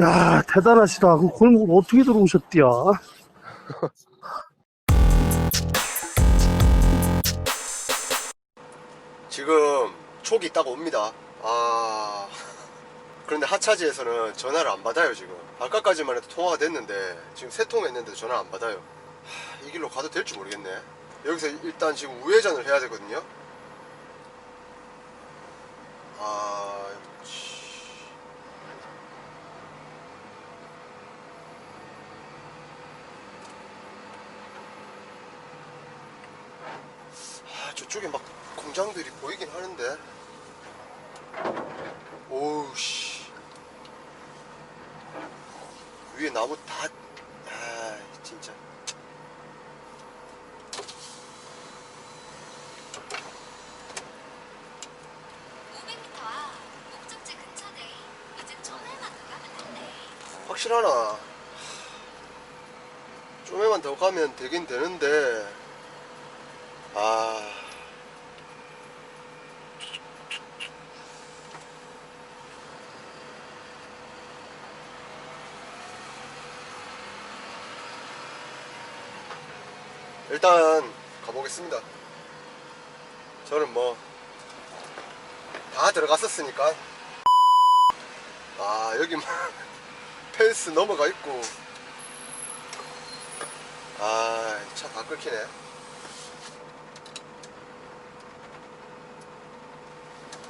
야, 대단하시다. 그 골목을 어떻게 들어오셨디야? 지금 촉이 딱 옵니다. 아. 그런데 하차지에서는 전화를 안 받아요, 지금. 아까까지만 해도 통화가 됐는데, 지금 세 통 했는데 전화 안 받아요. 하, 이 길로 가도 될지 모르겠네. 여기서 일단 지금 우회전을 해야 되거든요. 아, 저쪽에 막 공장들이 보이긴 하는데. 오우, 씨. 위에 나무 다, 아, 진짜. 확실하나? 좀에만 더 가면 되긴 되는데, 아. 일단 가보겠습니다. 저는 뭐 다 들어갔었으니까. 아 여기 뭐 펜스 넘어가 있고. 아 차다 끊기네.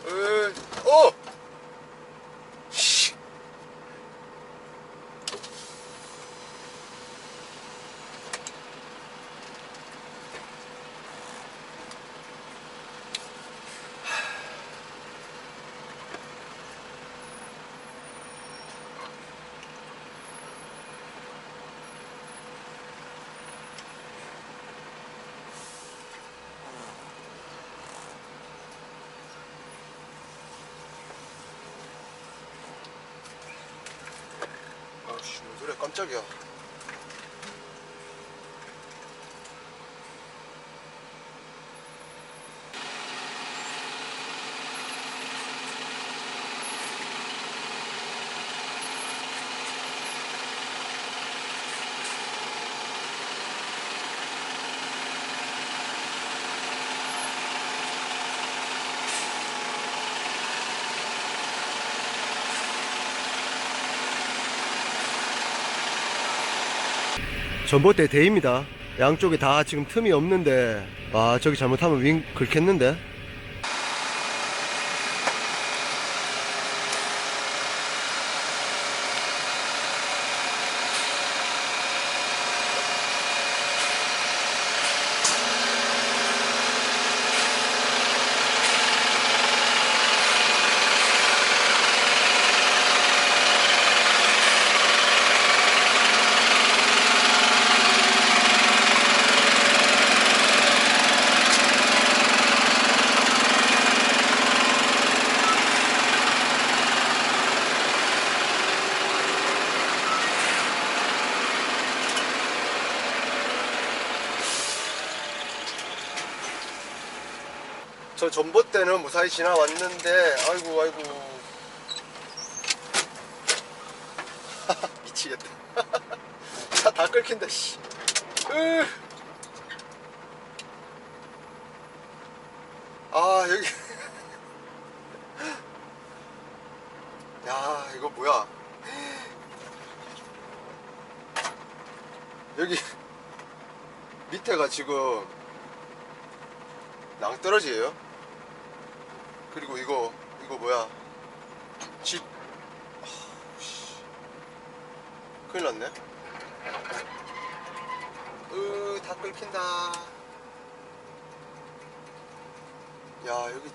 으, 어! 깜짝이야. 전봇대 대입니다. 양쪽에 다 지금 틈이 없는데, 아, 저기 잘못하면 윙 긁겠는데? 전봇대는 무사히 지나왔는데, 아이고, 아이고. 미치겠다. 차 다 끓긴다, 씨. 으. 아, 여기. 야, 이거 뭐야. 여기 밑에가 지금 낭떠러지예요. 그리고 이거 이거 뭐야? 집 씨. 큰일 났네. 으, 다 끓긴다. 야, 여기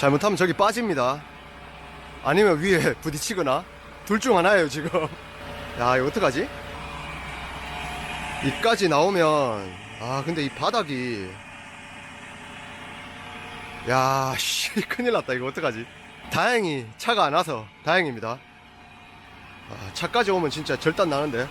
잘못하면 저기 빠집니다. 아니면 위에 부딪히거나 둘 중 하나예요 지금. 야 이거 어떡하지? 이까지 나오면 아 근데 이 바닥이. 야 씨 큰일 났다. 이거 어떡하지? 다행히 차가 안 와서 다행입니다. 아, 차까지 오면 진짜 절단 나는데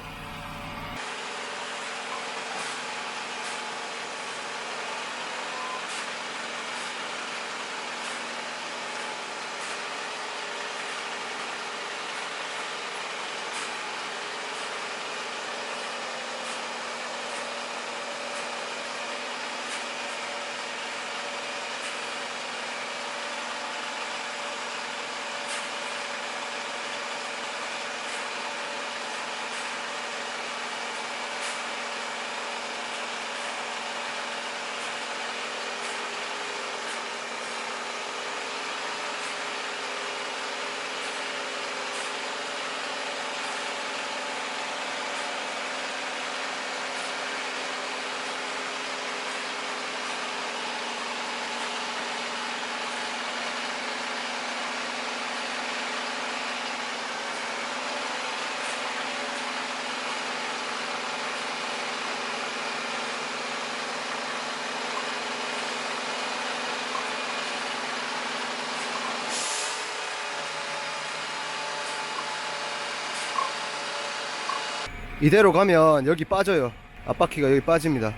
이대로 가면 여기 빠져요. 앞바퀴가 여기 빠집니다.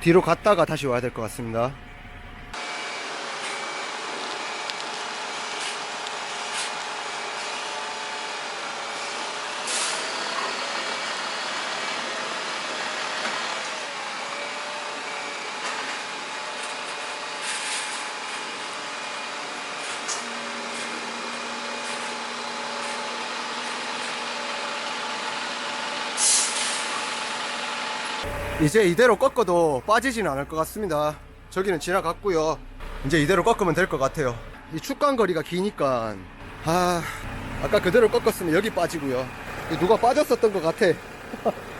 뒤로 갔다가 다시 와야 될 것 같습니다 이제 이대로 꺾어도 빠지진 않을 것 같습니다. 저기는 지나갔고요. 이제 이대로 꺾으면 될 것 같아요. 이 축간 거리가 기니까 아 아까 그대로 꺾었으면 여기 빠지고요. 이 누가 빠졌었던 것 같아.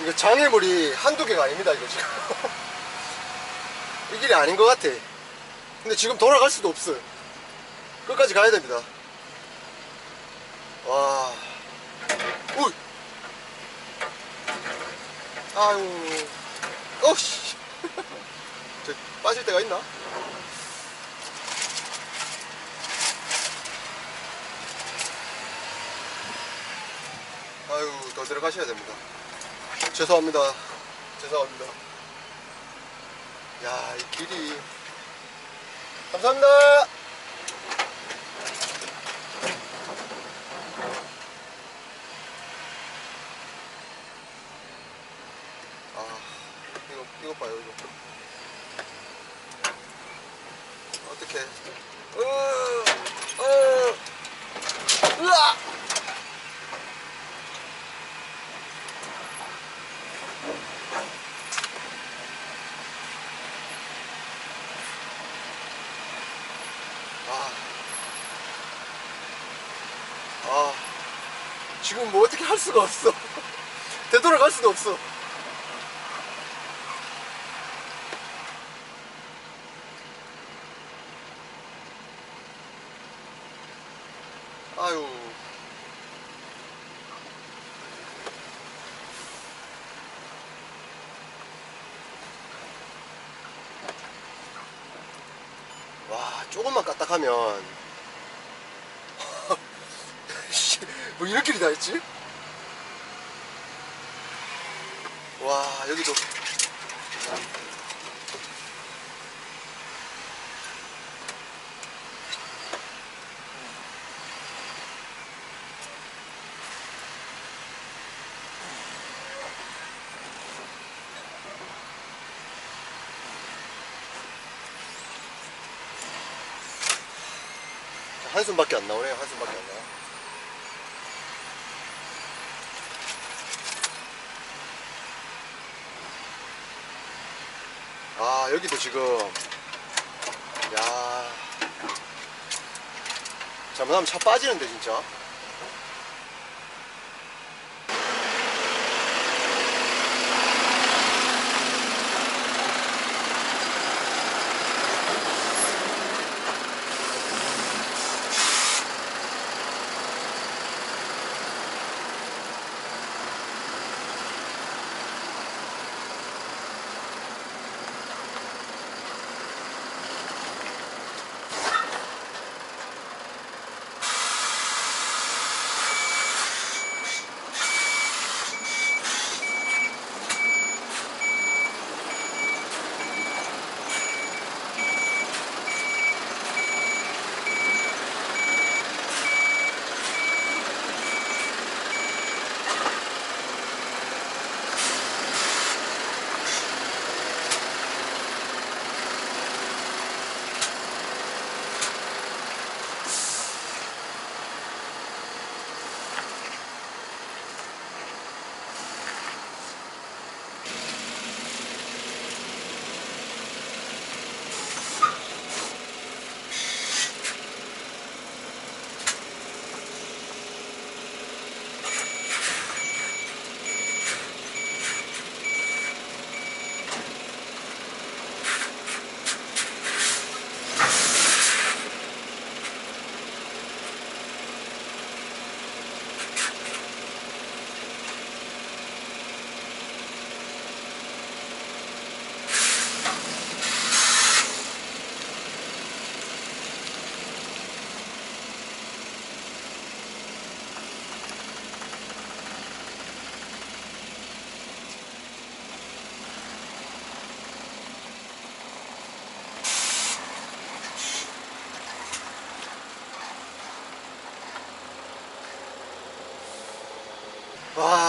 이거 장애물이 한두 개가 아닙니다, 이거 지금. 이 길이 아닌 것 같아. 근데 지금 돌아갈 수도 없어. 끝까지 가야 됩니다. 와. 우이. 아유. 어씨. 저 빠질 데가 있나? 아유, 더 들어가셔야 됩니다. 죄송합니다. 죄송합니다. 야, 이 길이. 감사합니다. 아, 이거, 이거 봐요, 이거. 어떡해. 으, 으, 으아! 아. 아. 지금 뭐 어떻게 할 수가 없어. 되돌아갈 수도 없어. 아유. 와, 조금만 까딱하면 뭐 이렇게 다 있지? 와 여기도 한숨밖에 안 나오네요 한숨밖에 안 나와 아 여기도 지금. 야. 잘못하면 차 빠지는데 진짜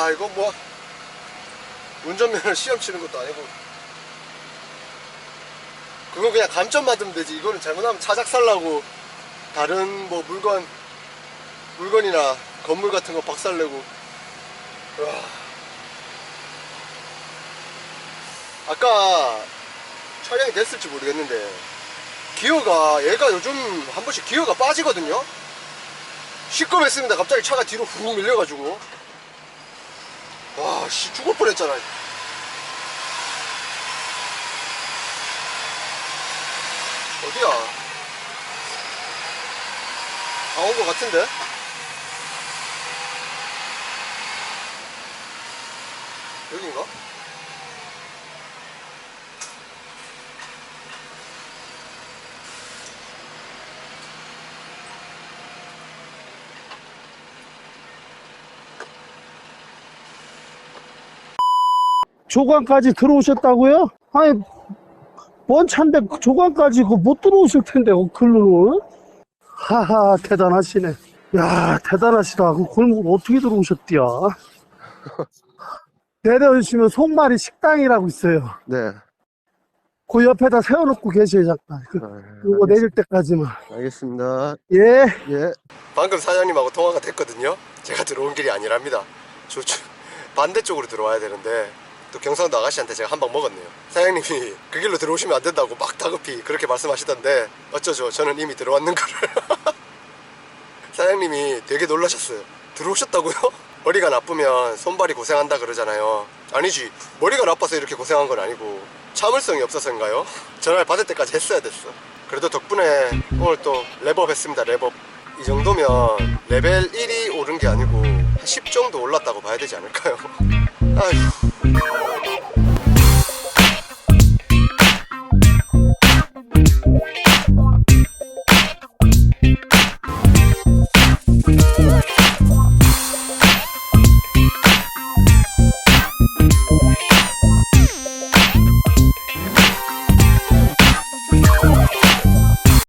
와 이거 뭐 운전면허 시험 치는 것도 아니고 그건 그냥 감점 받으면 되지. 이거는 잘못하면 차 작살나고 다른 뭐 물건 물건이나 건물 같은 거 박살내고. 와. 아까 촬영이 됐을지 모르겠는데 기어가 얘가 요즘 한 번씩 기어가 빠지거든요? 시끄럽했습니다. 갑자기 차가 뒤로 훅 밀려가지고 와, 씨, 죽을 뻔했잖아. 어디야? 다 온 것 같은데? 여긴가? 조관까지 들어오셨다고요? 아니, 뭔그 조관까지 그못 들어오실 텐데, 어, 글로는? 하하, 대단하시네. 야, 대단하시다. 그 골목 어떻게 들어오셨디야? 내려오시면 송마리 식당이라고 있어요. 네. 그 옆에다 세워놓고 계세요, 잠깐. 그, 그거 내릴 때까지만. 알겠습니다. 예. 예. 방금 사장님하고 통화가 됐거든요. 제가 들어온 길이 아니랍니다. 저쪽 반대쪽으로 들어와야 되는데 또 경상도 아가씨한테 제가 한 방 먹었네요. 사장님이 그 길로 들어오시면 안 된다고 막 다급히 그렇게 말씀하시던데 어쩌죠? 저는 이미 들어왔는 거를. 사장님이 되게 놀라셨어요. 들어오셨다고요? 머리가 나쁘면 손발이 고생한다 그러잖아요. 아니지. 머리가 나빠서 이렇게 고생한 건 아니고 참을성이 없어서인가요? 전화를 받을 때까지 했어야 됐어. 그래도 덕분에 오늘 또 랩업 했습니다. 랩업. 이 정도면 레벨 1이 오른 게 아니고 한10 정도 올랐다고 봐야 되지 않을까요? 아휴.